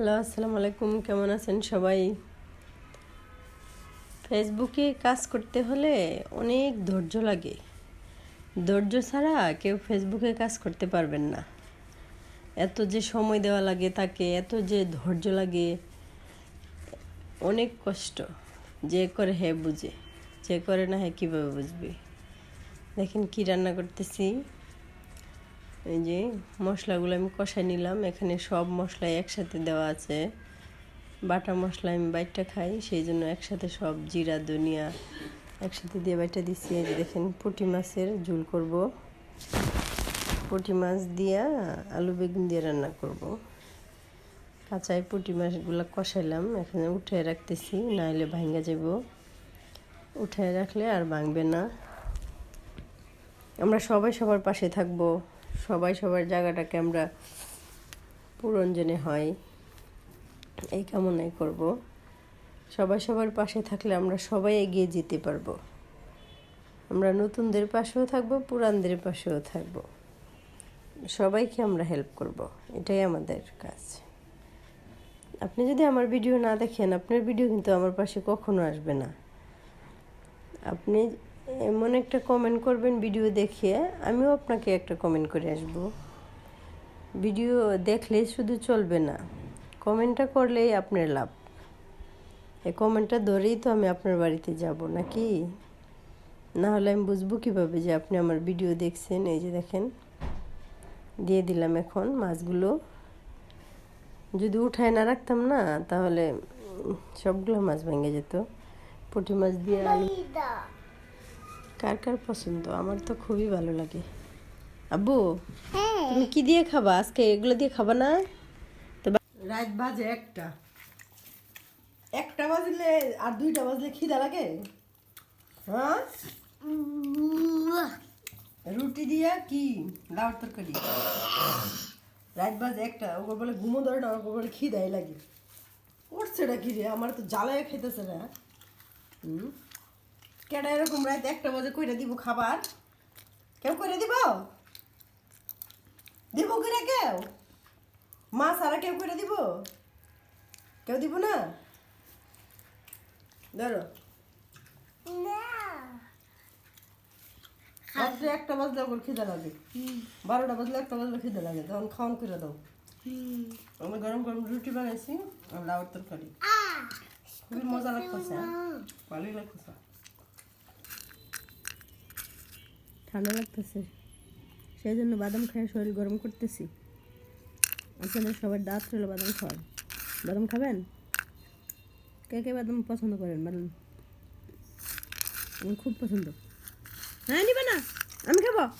Hello, আসসালামু আলাইকুম, কেমন আছেন সবাই? ফেসবুকে কাজ করতে হলে অনেক ধৈর্য লাগে। ধৈর্য ছাড়া কেউ ফেসবুকে কাজ করতে পারবেন না। এত যে সময় দেওয়া লাগে তাকে, এত যে ধৈর্য লাগে, অনেক কষ্ট। যে করে হে বুঝে, যে করে না হ্যাঁ কীভাবে বুঝবে? দেখেন কি রান্না করতেছি। এই যে মশলাগুলো আমি কষাই নিলাম। এখানে সব মশলাই একসাথে দেওয়া আছে। বাটা মশলা আমি বাইটটা খাই, সেই জন্য একসাথে সব জিরা, ধনিয়া একসাথে দিয়ে বাইটা দিচ্ছি। এই যে দেখেন পুঁটি মাছের ঝুল করব। পুঁটি মাছ দিয়া আলু বেগুন দিয়ে রান্না করব। কাঁচাই পুঁটি মাছগুলো কষাইলাম। এখানে উঠে রাখতেছি, নাইলে ভাঙ্গা যাব। উঠে রাখলে আর ভাঙবে না। আমরা সবাই সবার পাশে থাকব। সবাই সবার জায়গাটাকে আমরা পূরণজনে হয়। এই কামনাই করব। সবাই সবার পাশে থাকলে আমরা সবাই এগিয়ে যেতে পারব। আমরা নতুনদের পাশেও থাকব, পুরানদের পাশেও থাকব। সবাইকে আমরা হেল্প করব। এটাই আমাদের কাজ। আপনি যদি আমার ভিডিও না দেখেন, আপনার ভিডিও কিন্তু আমার পাশে কখনো আসবে না। আপনি এমন একটা কমেন্ট করবেন ভিডিও দেখিয়ে, আমিও আপনাকে একটা কমেন্ট করে আসব। ভিডিও দেখলেই শুধু চলবে না কমেন্টটা করলেই আপনার লাভ। এই কমেন্টটা ধরেই তো আমি আপনার বাড়িতে যাব নাকি? না হলে আমি বুঝব কীভাবে যে আপনি আমার ভিডিও দেখছেন, এই যে দেখেন। দিয়ে দিলাম এখন মাছগুলো। যদি উঠায় না রাখতাম না, তাহলে সবগুলো মাছ ভেঙে যেত। পুঁটি মাছ দিয়ে কার কার পছন্দ? আমার তো খুবই ভালো লাগে। আব্বু তুমি কি দিয়ে খাবা? আজকে এগুলো দিয়ে খাবা না? তো রাত বাজে একটা। একটা বাজলে আর দুইটা বাজলে খিদা লাগে? হ্যাঁ? রুটি দিয়া কি? লাউর তরকারি। রাত বাজে একটা। ওকে বলে ঘুমো ধরে না ওকে বলে খিদাই লাগে। এটা কি রে? আমার তো জ্বালায় খেতেছে না। হুম? কেডা এরকম রাত একটা বাজে কইরা দিব খাবার? কেউ করে দিব? দিব করে কেউ? মা সারা কেউ করে দিব? কেউ দিব না? ধরো। রাত্রে একটা বাজলে ওর খিদে লাগে। বারোটা বাজলে একটা বাজলে খিদে লাগে তখন খাওয়ান করে দাও। আমি গরম গরম রুটি বানাইছি আর লাউর তরকারি। খুবই মজা লাগতেছে। ভালোই লাগতেছে। ঠান্ডা লাগতেছে। সেই জন্য বাদাম খাই শরীর গরম করতেছি। আপনাদের সবার দাঁত হলো বাদাম খাওয়ার। বাদাম খাবেন? কে কে বাদাম পছন্দ করেন? বাদাম। আমার খুব পছন্দ। হ্যাঁ নিবে না। আমি খাব।